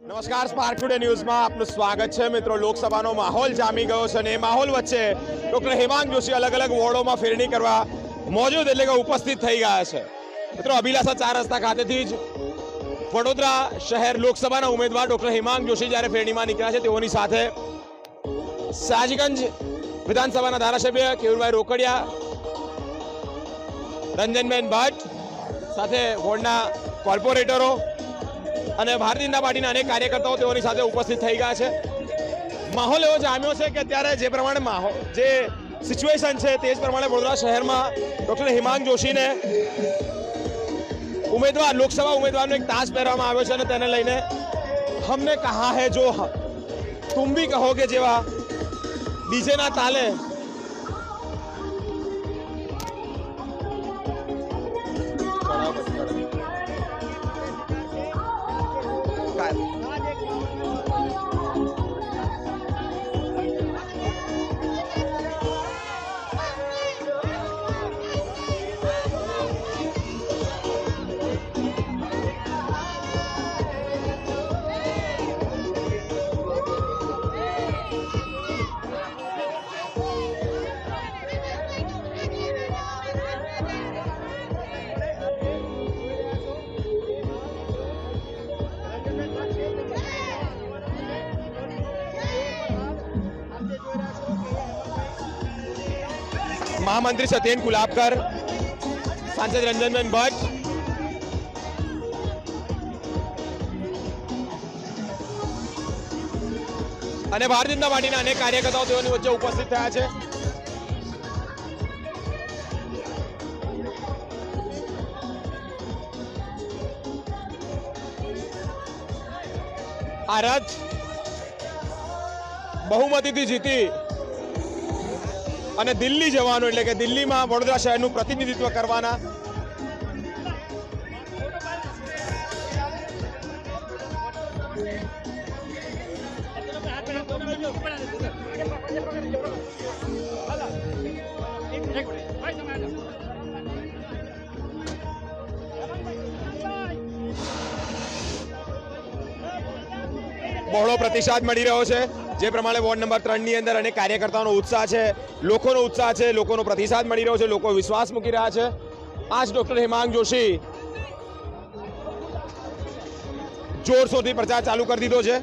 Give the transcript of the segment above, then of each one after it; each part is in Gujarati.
નમસ્કાર સ્પાર્ક ટુડે ન્યૂઝમાં આપનું સ્વાગત છે. મિત્રો, લોકસભાનો માહોલ જામી ગયો છે અને એ માહોલ વચ્ચે ડોક્ટર હેમાંગ જોશી અલગ અલગ વોર્ડોમાં ફેરણી કરવા મોજૂદ એટલે કે ઉપસ્થિત થઈ ગયા છે. મિત્રો, અભિલાષા ચાર રસ્તા ખાતેથી જ વડોદરા શહેર લોકસભાના ઉમેદવાર ડોક્ટર હેમાંગ જોશી જ્યારે ફેરણીમાં નીકળ્યા છે, તેઓની સાથે સાજગંજ વિધાનસભાના ધારાસભ્ય કેવુરભાઈ રોકડિયા, રંજનબેન ભટ્ટ સાથે વોર્ડના કોર્પોરેટરો અને ભારતીય જનતા પાર્ટીના અનેક કાર્યકર્તાઓ તેઓની સાથે ઉપસ્થિત થઈ ગયા છે. માહોલ એવો જામ્યો છે કે અત્યારે જે પ્રમાણે માહોલ જે સિચ્યુએશન છે તે જ પ્રમાણે વડોદરા શહેરમાં ડૉક્ટર હિમાંગ જોશીને ઉમેદવાર, લોકસભા ઉમેદવારનો એક તાજ પહેરવામાં આવ્યો છે અને તેને લઈને હમને કહા હે જો તુમ ભી કહોગે જેવા ડીજેના તાલે મહામંત્રી સત્યેન કુલાબકર સાંસદ રંજનબેન ભટ્ટ અને ભારતીય જનતા પાર્ટીના અનેક કાર્યકર્તાઓ તેઓની વચ્ચે ઉપસ્થિત થયા છે. આ રથ બહુમતીથી જીતી અને દિલ્હી જવાનું એટલે કે દિલ્હીમાં વડોદરા શહેરનું પ્રતિનિધિત્વ કરવાના. બહોળો પ્રતિસાદ મળી રહ્યો છે. જે પ્રમાણે વોર્ડ નંબર ત્રણની અંદર અનેક કાર્યકર્તાઓનો ઉત્સાહ છે લોકોનો ઉત્સાહ છે લોકોનો પ્રતિસાદ મળી રહ્યો છે લોકો વિશ્વાસ મૂકી રહ્યા છે. આજ ડોક્ટર હેમાંગ જોશી જોરશોરથી પ્રચાર ચાલુ કરી દીધો છે.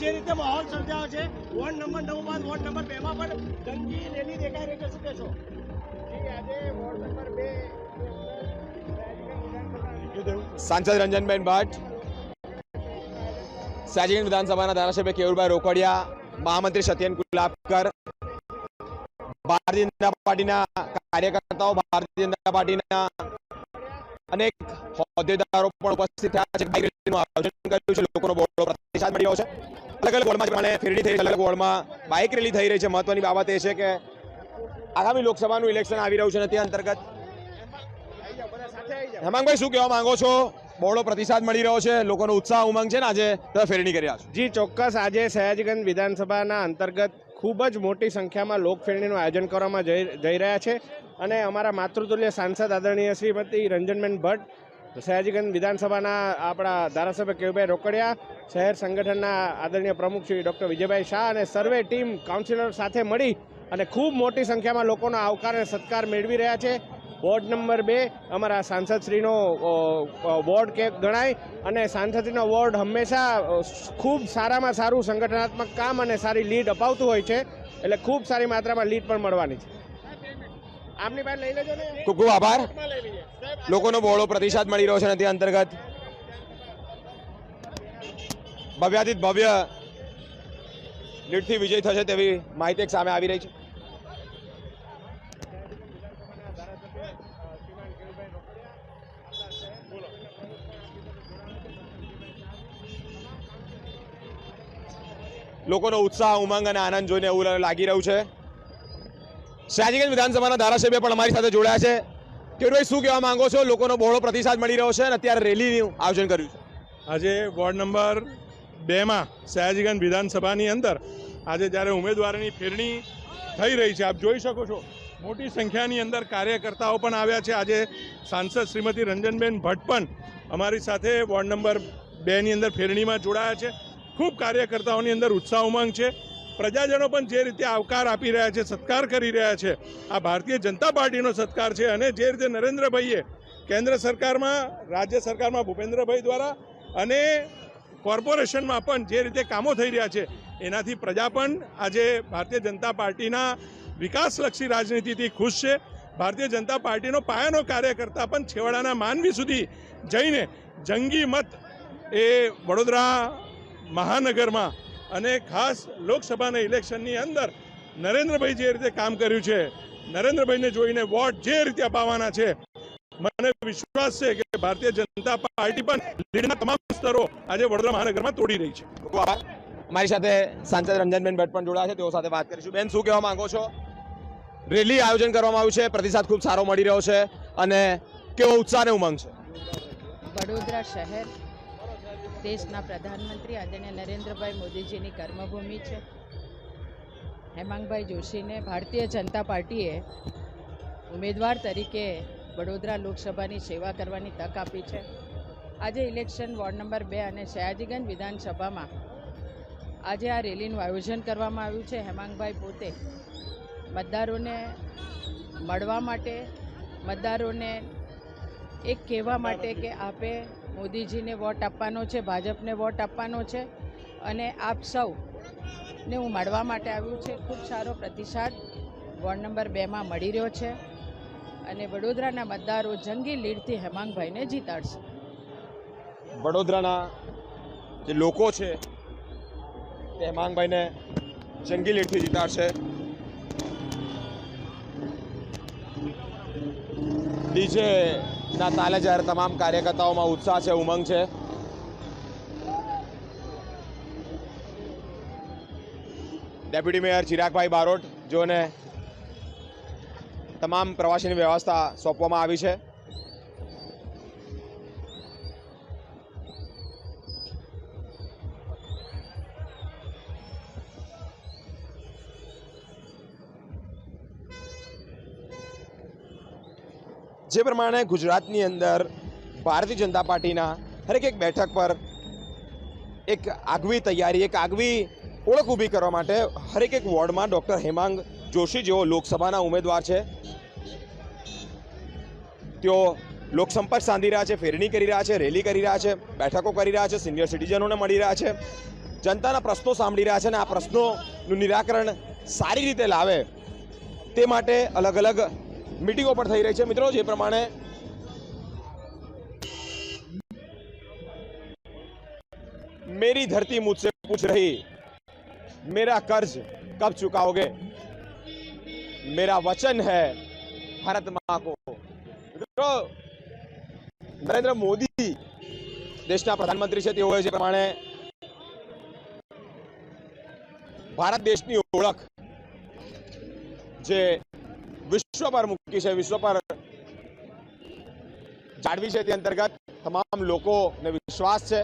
જે રીતે માહોલ સર્જાયો છે વોર્ડ નંબર નવ બાદ વોર્ડ નંબર બે માં પણ જંગી રેલી દેખાઈ રહી છે શું કહેશો? આજે વોર્ડ નંબર બે સાંસદ રંજનબેન ભટ્ટ સાજીગંજ વિધાનસભાના ધારાસભ્ય કેવુરભાઈ રોકડિયા, મહામંત્રી સત્યન કુલાપકર ભારતીય જનતા પાર્ટીના કાર્યકર્તાઓ, ભારતીય જનતા પાર્ટીના અનેક હોદ્દેદારો પણ ઉપસ્થિત થયા છે. બાઇક રેલીનું આયોજન કર્યું છે. લોકોનો બહોળો પ્રતિસાદ મળી રહ્યો છે. અલગ અલગ વોર્ડમાં પ્રમાણે ફેરણી થઈ અલગ વોર્ડમાં બાઇક રેલી થઈ રહી છે. મહત્વની બાબત એ છે કે આગામી લોકસભાનું ઇલેક્શન આવી રહ્યું છે અને તે અંતર્ગત. હેમાંગભાઈ, શું કહેવા માંગો છો? બહોળો પ્રતિસાદ મળી રહ્યો છે, લોકોનો ઉત્સાહ, ઉમંગ છે ને આજે તમે ફેરણી કરી રહ્યા છો. જી, ચોક્કસ આજે સયાજગંજ વિધાનસભાના અંતર્ગત ખૂબ જ મોટી સંખ્યામાં લોકફેરણીનું આયોજન કરવામાં જઈ રહ્યા છે અને અમારા માતૃતુલ્ય સાંસદ આદરણીય શ્રીમતી રંજનબેન ભટ્ટ સયાજીગંજ વિધાનસભાના આપણા ધારાસભ્ય કેવુભાઈ રોકડિયા, શહેર સંગઠનના આદરણીય પ્રમુખ શ્રી ડૉક્ટર વિજયભાઈ શાહ અને સર્વે ટીમ કાઉન્સિલર સાથે મળી અને ખૂબ મોટી સંખ્યામાં લોકોનો આવકાર અને સત્કાર મેળવી રહ્યા છે. વોર્ડ નંબર બે અમારા સાંસદશ્રીનો વોર્ડ કે ગણાય અને સાંસદશ્રીનો વોર્ડ હંમેશા ખૂબ સારામાં સારું સંગઠનાત્મક કામ અને સારી લીડ અપાવતું હોય છે, એટલે ખૂબ સારી માત્રામાં લીડ પણ મળવાની છે. આમની પાસે લઈ લેજો ને. ખૂબ ખૂબ આભાર. લોકોનો બહોળો પ્રતિસાદ મળી રહ્યો છે અને તે અંતર્ગત. ભવ્યાતીત ભવ્ય લીડથી વિજય થશે તેવી માહિતી સામે આવી રહી છે. લોકોનો ઉત્સાહ, ઉમંગ અને આનંદ જોઈને એવું લાગી રહ્યું છે. સયાજીગંજ વિધાનસભાના ધારાસભ્ય પણ અમારી સાથે જોડાયા છે. કેરુભાઈ શું કહેવા માંગો છો? લોકોનો બહોળો પ્રતિસાદ મળી રહ્યો છે અને અત્યારે રેલીનું આયોજન કર્યું છે. આજે વોર્ડ નંબર બેમાં સયાજીગંજ વિધાનસભાની અંદર આજે જ્યારે ઉમેદવારોની ફેરણી થઈ રહી છે, આપ જોઈ શકો છો, મોટી સંખ્યાની અંદર કાર્યકર્તાઓ પણ આવ્યા છે. આજે સાંસદ શ્રીમતી રંજનબેન ભટ્ટ પણ અમારી સાથે વોર્ડ નંબર બેની અંદર ફેરણીમાં જોડાયા છે. ખૂબ કાર્યકર્તાઓની અંદર ઉત્સાહ ઉમંગ છે. પ્રજાજનો પણ જે રીતે આવકાર આપી રહ્યા છે, સત્કાર કરી રહ્યા છે, આ ભારતીય જનતા પાર્ટીનો સત્કાર છે અને જે રીતે નરેન્દ્રભાઈએ કેન્દ્ર સરકારમાં, રાજ્ય સરકારમાં ભૂપેન્દ્રભાઈ દ્વારા અને કોર્પોરેશનમાં પણ જે રીતે કામો થઈ રહ્યા છે, એનાથી પ્રજા પણ આજે ભારતીય જનતા પાર્ટીના વિકાસલક્ષી રાજનીતિથી ખુશ છે. ભારતીય જનતા પાર્ટીનો પાયાનો કાર્યકર્તા પણ છેવાડાના માનવી સુધી જઈને જંગી મત એ વડોદરા મહાનગરમાં અને ખાસ લોકસભાના ઇલેક્શનની અંદર નરેન્દ્રભાઈ જે રીતે કામ કર્યું છે નરેન્દ્રભાઈને જોઈને વોટ જે રીતે અપાવવાના છે મને વિશ્વાસ છે કે ભારતીય જનતા પાર્ટી પણ લીડના તમામ સ્તરો આજે વડોદરા મહાનગરમાં તોડી રહી છે. મારી સાથે સાંસદ રંજનબેન ભટ્ટ પણ જોડાયા છે. તેઓ સાથે વાત કરીશું. બેન શું કહેવા માંગો છો? રેલી આયોજન કરવામાં આવ્યું છે. પ્રતિસાદ ખૂબ સારો મળી રહ્યો છે. અને કેવો ઉત્સાહ અને ઉમંગ છે? વડોદરા શહેર દેશના પ્રધાનમંત્રી આદરણીય નરેન્દ્રભાઈ મોદીજીની કર્મભૂમિ છે. હેમાંગભાઈ જોશીને ભારતીય જનતા પાર્ટીએ ઉમેદવાર તરીકે વડોદરા લોકસભાની સેવા કરવાની તક આપી છે. આજે ઇલેક્શન વોર્ડ નંબર બે અને સયાજીગંજ વિધાનસભામાં આજે આ રેલીનું આયોજન કરવામાં આવ્યું છે. હેમાંગભાઈ પોતે મતદારોને મળવા માટે, મતદારોને એક કહેવા માટે કે આપે મોદીજીને વોટ આપવાનો છે, ભાજપને વોટ આપવાનો છે અને આપ સૌ ને હું મળવા માટે આવ્યું છે. ખૂબ સારો પ્રતિસાદ વોર્ડ નંબર બેમાં મળી રહ્યો છે અને વડોદરાના મતદારો જંગી લીડથી હેમાંગભાઈને જીતાડશે. વડોદરાના જે લોકો છે તે હેમાંગભાઈને જંગી લીડથી જીતાડશે. ડીજે ના, તાલે જ્યારે તમામ કાર્યકર્તાઓમાં ઉત્સાહ છે, ઉમંગ છે. ડેપ્યુટી મેયર ચિરાગભાઈ બારોટ જોને તમામ પ્રવાસીની વ્યવસ્થા સોંપવામાં આવી છે. જે પ્રમાણે ગુજરાતની અંદર ભારતીય જનતા પાર્ટીના હરેક એક બેઠક પર એક આગવી તૈયારી, એક આગવી ઓળખ ઊભી કરવા માટે હરેક એક વોર્ડમાં ડૉક્ટર હેમાંગ જોશી જેઓ લોકસભાના ઉમેદવાર છે. તેઓ લોકસંપર્ક સાંધી રહ્યા છે, ફેરણી કરી રહ્યા છે, રેલી કરી રહ્યા છે, બેઠકો કરી રહ્યા છે, સિનિયર સિટીઝનોને મળી રહ્યા છે, જનતાના પ્રશ્નો સાંભળી રહ્યા છે અને આ પ્રશ્નોનું નિરાકરણ સારી રીતે લાવે તે માટે અલગ અલગ મીટિંગો પણ થઈ રહી છે મિત્રો જે પ્રમાણે मेरी धरती मुझसे पूछ रही मेरा कर्ज कब चुकाओगे मेरा वचन है भारत माँ को મિત્રો નરેન્દ્ર મોદી દેશના પ્રધાનમંત્રી છે તેઓએ જે પ્રમાણે ભારત દેશની ઓળખ જે વિશ્વ પર મૂકી છે વિશ્વ પર જાળવી છે તે અંતર્ગત તમામ લોકોને વિશ્વાસ છે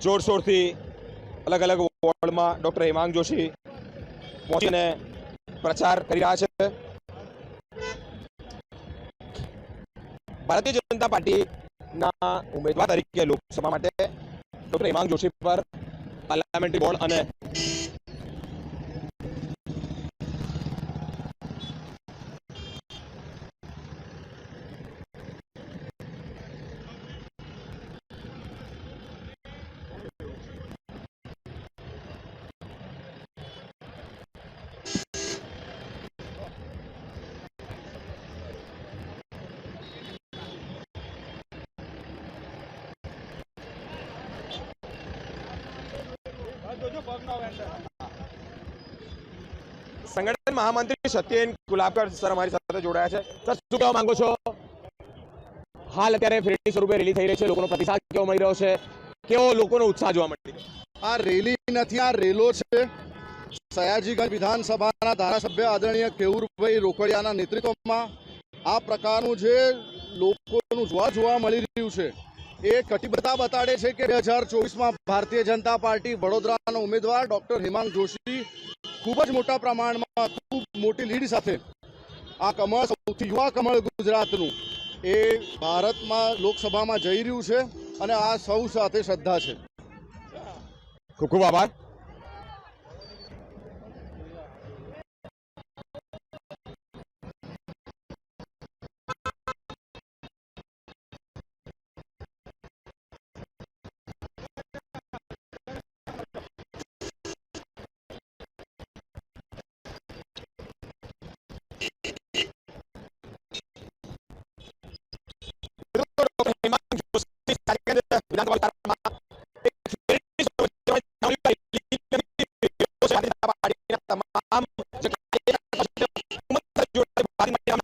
જોરશોરથી અલગ અલગ વોર્ડમાં ડોક્ટર હેમાંગ જોશી પહોંચીને પ્રચાર કરી રહ્યા છે. ભારતીય જનતા પાર્ટીના ઉમેદવાર તરીકે લોકસભા માટે ડોક્ટર હેમાંગ જોશી પર પાર્લામેન્ટરી બોર્ડ અને સંગઠન મહામંત્રી સત્યેન ગુલાબકર સર અમારી સાથે જોડાયા છે. સર, શું કહેવા માંગો છો? હાલ અત્યારે ફેરણી સ્વરૂપે રેલી થઈ રહી છે. લોકોનો પ્રતિસાદ કેવો મળી રહ્યો છે? કેવો લોકોનો ઉત્સાહ જોવા મળી આ રેલી નથી, આ રેલો છે. સયાજીગંજ વિધાનસભાના ધારાસભ્ય આદરણીય કેવુરભાઈ રોકડિયાના નેતૃત્વમાં આ પ્રકારનું જે લોકોનું જોવા જોવા મળી રહ્યું છે એ કટિબદ્ધતા બતાડે છે કે બે હજાર ચોવીસમાં ભારતીય જનતા પાર્ટી વડોદરાના ઉમેદવાર ડોક્ટર હેમાંગ જોશી ખૂબ જ મોટા પ્રમાણમાં ખૂબ મોટી લીડ સાથે આ કમળ સૌથી યુવા કમળ ગુજરાતનું એ ભારતમાં લોકસભામાં જઈ રહ્યું છે અને આ સૌ સાથે શ્રદ્ધા છે. ખૂબ ખૂબ આભાર. Ali Maria